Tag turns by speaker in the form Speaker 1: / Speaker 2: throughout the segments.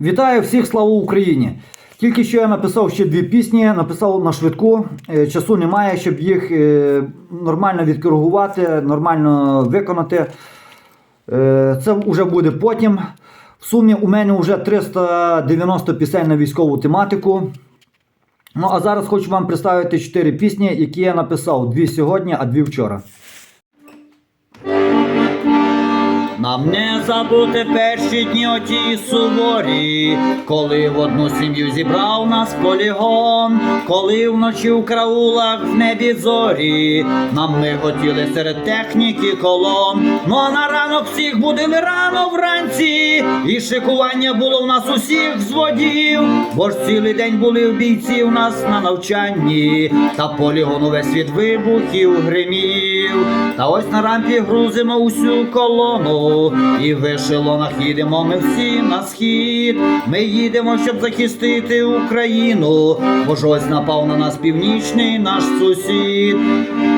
Speaker 1: Вітаю всіх, слава Україні! Тільки що я написав ще дві пісні, написав на швидку. Е, Часу немає, щоб їх е, нормально відкоригувати, нормально виконати. Е, Це вже буде потім. В сумі у мене вже 390 пісень на військову тематику. Ну а зараз хочу вам представити 4 пісні, які я написав. Дві сьогодні, а дві вчора. Нам не забути перші дні оті суворі, коли в одну сім'ю зібрав нас полігон, коли вночі в краулах в небі зорі, нам ми хотіли серед техніки колон. Ну а на ранок всіх будили рано вранці, і шикування було в нас усіх взводів, бо ж цілий день були в бійці у нас на навчанні, та полігон увесь від вибухів гримів. Та ось на рампі грузимо усю колону, і в ешелонах їдемо ми всі на схід. Ми їдемо, щоб захистити Україну, бо ж ось напав на нас північний наш сусід.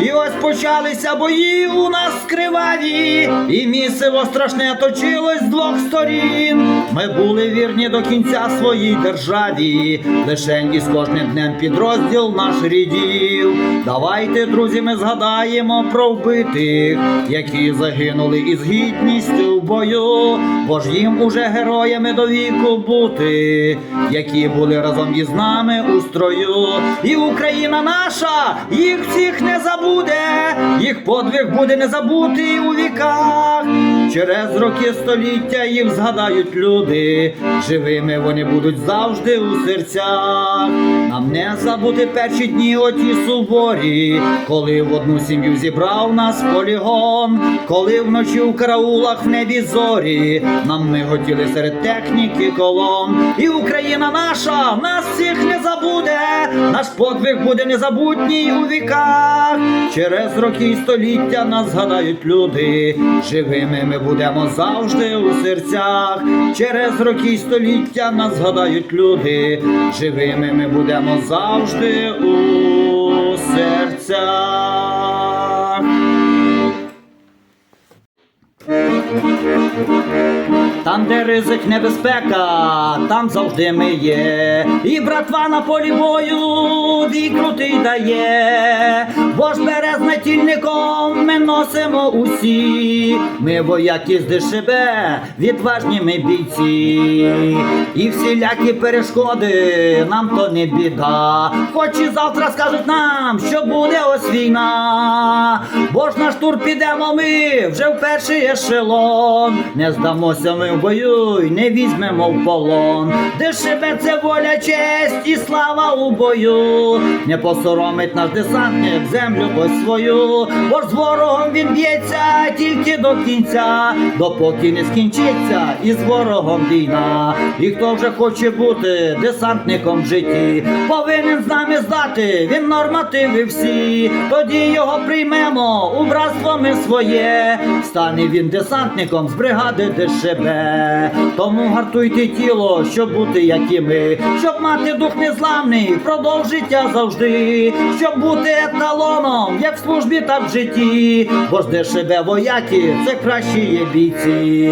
Speaker 1: І ось почалися бої у нас криваві, і місиво страшне точилось з двох сторін. Ми були вірні до кінця своїй державі, лишень із кожним днем підрозділ наш рідів. Давайте, друзі, ми згадаємо про вбитих, які загинули із гідністю в бою, бо ж їм уже героями до віку бути, які були разом із нами у строю. І Україна наша їх всіх не забуде, їх подвиг буде не забутий у віках. Через роки століття їх згадають люди, живими вони будуть завжди у серцях. Нам не забути перші дні оті суворі, коли в одну сім'ю зібрав нас полігон, коли вночі у караулах в небі зорі, нам ми хотіли серед техніки колон. І Україна наша нас всіх не забуде, наш подвиг буде незабутній у віках. Через роки і століття нас згадають люди, живими ми будемо завжди у серцях. Через роки й століття нас згадають люди, живими ми будемо завжди у серцях. Там, де ризик небезпека, там завжди ми є. І братва на полі бою бій крутий дає, бо ж березне тільником ми носимо усі. Ми вояки з ДШБ, відважні ми бійці. І всілякі перешкоди нам то не біда. Хоч і завтра скажуть нам, що буде ось війна. Бо ж наш тур підемо ми вже в перший ешелон. Не здамося ми в бою й не візьмемо в полон. Дешеве це воля, честь і слава у бою. Не посоромить наш десантник землю ось свою. Бо ж з ворогом він б'ється тільки до кінця, допоки не скінчиться і з ворогом війна. І хто вже хоче бути десантником в житті, повинен з нами здати він нормативи всі. Тоді його приймемо у братство ми своє. Стане він десантником з бригади ДШБ. Тому гартуйте тіло, щоб бути як і ми, щоб мати дух незламний, впродовж життя завжди, щоб бути еталоном, як в службі, так в житті. Бо ж ДШБ вояки, це кращі є бійці.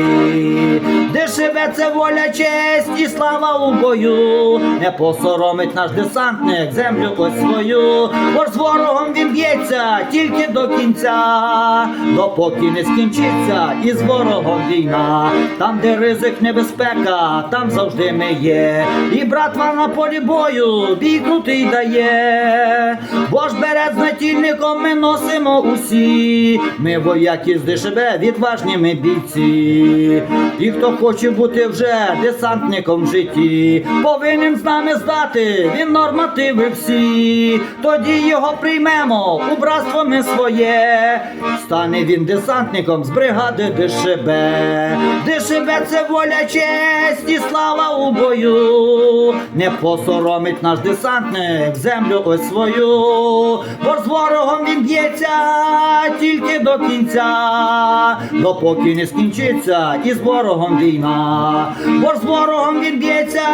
Speaker 1: ДШБ це воля, честь і слава у бою. Не посоромить наш десантник землю ось свою. Бо ж з ворогом він б'ється тільки до кінця, допоки не скінчиться і з ворогом війна. Там, де ризик небезпека, там завжди ми є. І братва на полі бою бій крутий дає. Бо ж берет з натільником ми носимо усі. Ми вояки з ДШБ, відважні ми бійці. І хто хоче бути вже десантником в житті, повинен з нами здати він нормативи всі. Тоді його приймемо у братство ми своє. Стане він десантником з бригади ДШБ. ДШБ це воля, честь і слава у бою. Не посоромить наш десантник землю ось свою. Бо з ворогом він б'ється тільки до кінця, допоки не скінчиться і з ворогом війна. Бо з ворогом він б'ється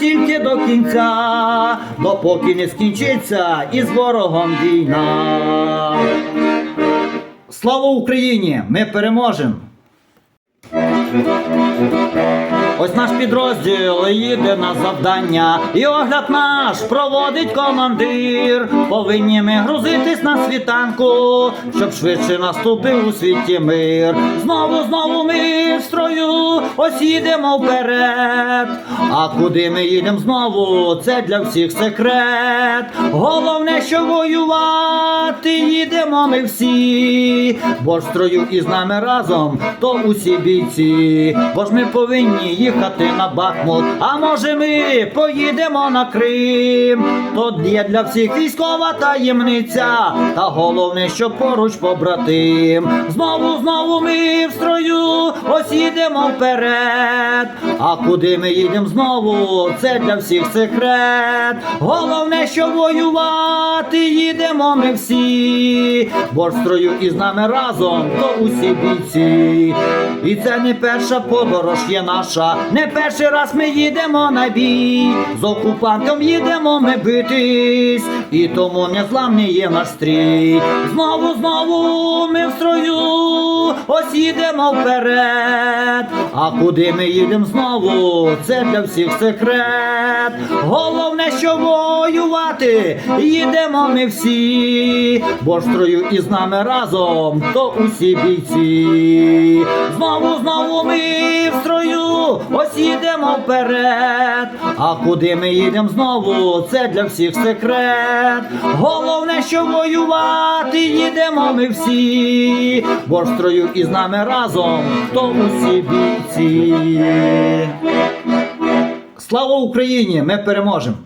Speaker 1: тільки до кінця, допоки не скінчиться і з ворогом війна. Слава Україні! Ми переможемо! Música Ось наш підрозділ їде на завдання, і огляд наш проводить командир. Повинні ми грузитись на світанку, щоб швидше наступив у світі мир. Знову, знову ми в строю, ось їдемо вперед. А куди ми їдемо знову? Це для всіх секрет. Головне, що воювати їдемо ми всі, бо ж строю із нами разом, то усі бійці, бо ж ми повинні їхати на Бахмут. А може ми поїдемо на Крим? Тут є для всіх військова таємниця, та головне, що поруч побратим. Знову, знову ми в строю, ось їдемо вперед. А куди ми їдемо знову? Це для всіх секрет. Головне, що воювати їдемо ми всі, бо ж строю із нами разом, то усі бійці. І це не перша подорож є наша, не перший раз ми їдемо на бій. З окупантом їдемо ми битись, і тому незламний є наш стрій. Знову, знову ми в строю, ось їдемо вперед. А куди ми їдемо знову? Це для всіх секрет. Головне, що воювати, їдемо ми всі, бо ж строю із нами разом, то усі бійці. Знову, знову ми в ось їдемо вперед. А куди ми їдемо знову? Це для всіх секрет. Головне, що воювати, їдемо ми всі, бо в строю із нами разом, то усі бійці. Слава Україні! Ми переможемо!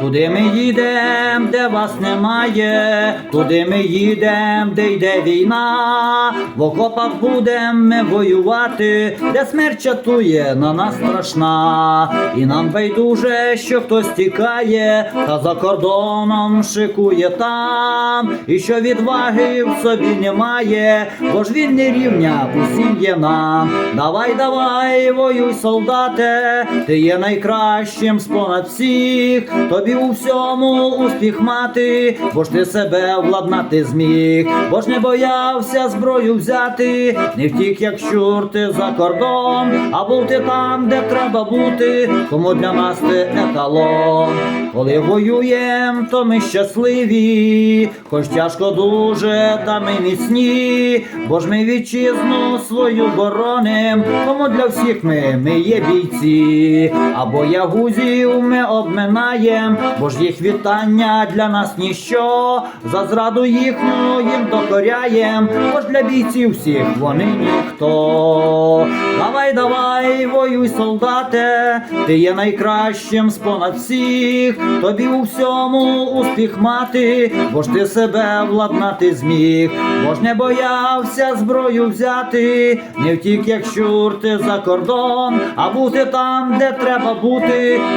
Speaker 1: Туди ми їдем, де вас немає, туди ми їдем, де йде війна, в окопах будем ми воювати, де смерть чатує на нас страшна, і нам байдуже, що хтось тікає, та за кордоном шикує там, і що відваги в собі немає, бо ж він не рівня усім є нам. Давай, давай, воюй, солдате, ти є найкращим з понад всіх, тобі у всьому успіх мати, бо ж ти себе владнати зміг, бо ж не боявся зброю взяти, не втік, як щур ти за кордон, а був ти там, де треба бути, кому для нас ти еталон. Коли воюєм, то ми щасливі, хоч тяжко дуже, та ми міцні, бо ж ми вітчизну свою бороним, кому для всіх ми, ми є бійці, або ягузів ми обминаєм, бо ж їх вітання для нас ніщо, за зраду їхню їм докоряєм, бо ж для бійців всіх вони ніхто. Давай, давай, воюй, солдате, ти є найкращим з понад всіх, тобі у всьому успіх мати, бо ж ти себе владнати зміг, бо ж не боявся зброю взяти, не втік, як щур ти за кордон, а бути там, де треба бути,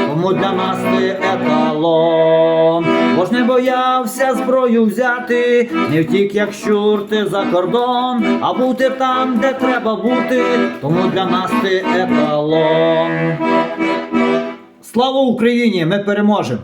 Speaker 1: кому для нас ти еталон. Бо не боявся зброю взяти, не втік, як щур ти за кордон, а бути там, де треба бути, тому для нас ти еталон. Слава Україні! Ми переможемо!